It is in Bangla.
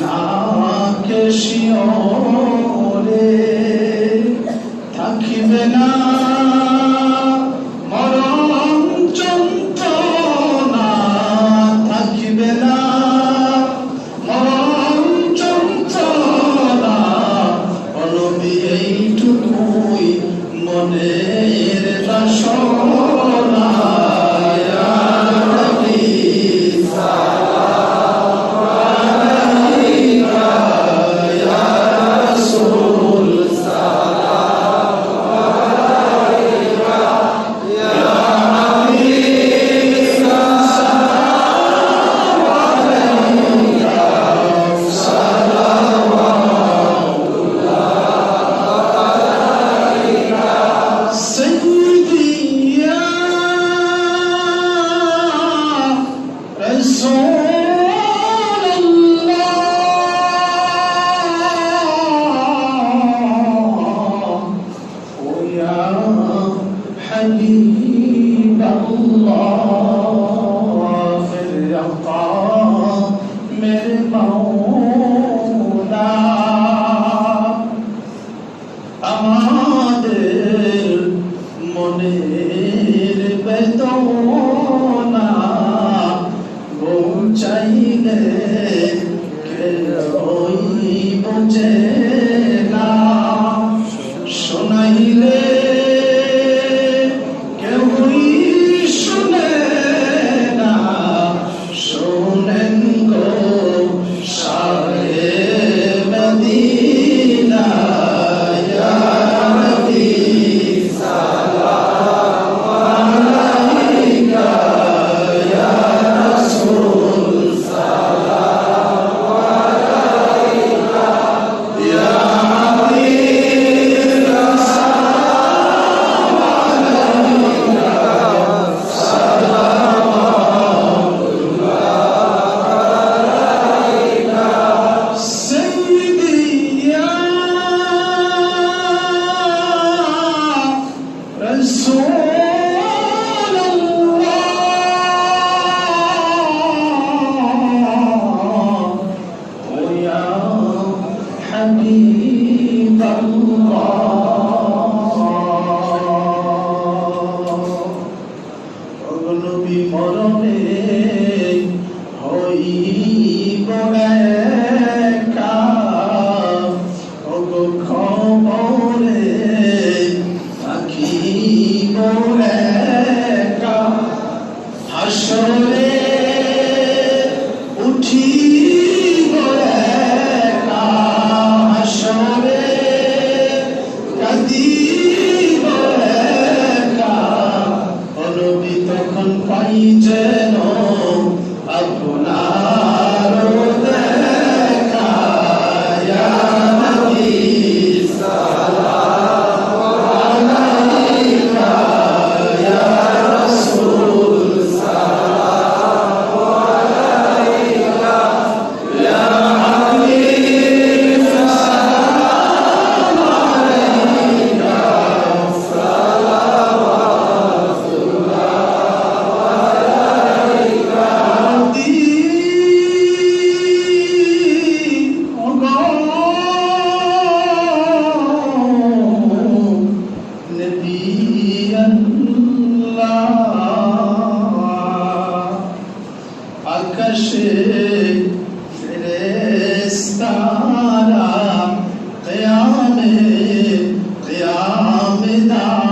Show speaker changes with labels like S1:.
S1: Mustafa Shion. মনের বেদনা পৌঁছাইলে কেউই বোঝে। সরে উঠি সরে কাঁদি তখন পাই যেন আপনার Allah